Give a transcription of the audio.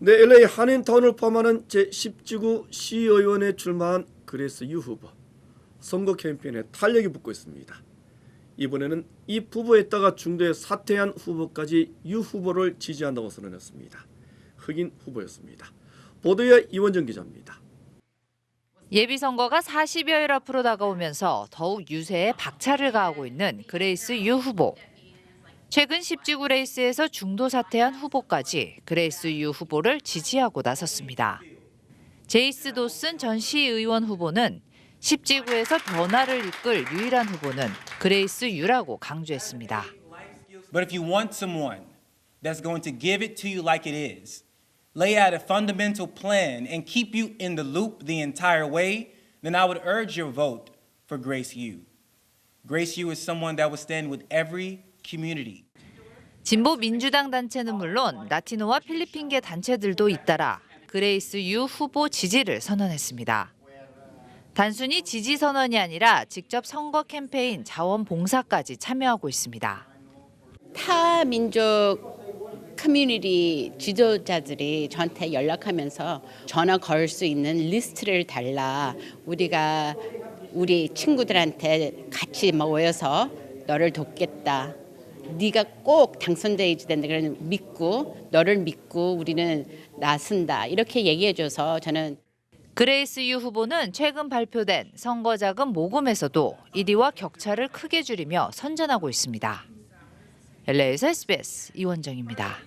네, LA 한인타운을 포함하는 제10지구 시의원에 출마한 그레이스 유 후보 선거 캠페인에 탄력이 붙고 있습니다. 이번에는 이 후보에다가 중도에 사퇴한 후보까지 유 후보를 지지한다고 선언했습니다. 흑인 후보였습니다. 보도에 이원정 기자입니다. 예비선거가 40여일 앞으로 다가오면서 더욱 유세에 박차를 가하고 있는 그레이스 유 후보. 최근 10지구 레이스에서 중도 사퇴한 후보까지 그레이스 유 후보를 지지하고 나섰습니다. 제이스 도슨 전 시의원 후보는 10지구에서 변화를 이끌 유일한 후보는 그레이스 유라고 강조했습니다. But if you want someone that's going to give it to you like it is, lay out a fundamental plan, and keep you in the loop the entire way, then I would urge your vote for Grace Yu. Grace Yu is someone that will stand with every community. 진보 민주당 단체는 물론 라티노와 필리핀계 단체들도 잇따라 그레이스 유 후보 지지를 선언했습니다. 단순히 지지 선언이 아니라 직접 선거 캠페인 자원봉사까지 참여하고 있습니다. 타 민족 커뮤니티 지도자들이 저한테 연락하면서 전화 걸 수 있는 리스트를 달라 우리가 우리 친구들한테 같이 모여서 너를 돕겠다. 네가 꼭 당선돼야 된다. 그런 믿고 너를 믿고 우리는 나선다. 이렇게 얘기해줘서 저는 그레이스 유 후보는 최근 발표된 선거자금 모금에서도 1위와 격차를 크게 줄이며 선전하고 있습니다. LA에서 SBS 이원정입니다.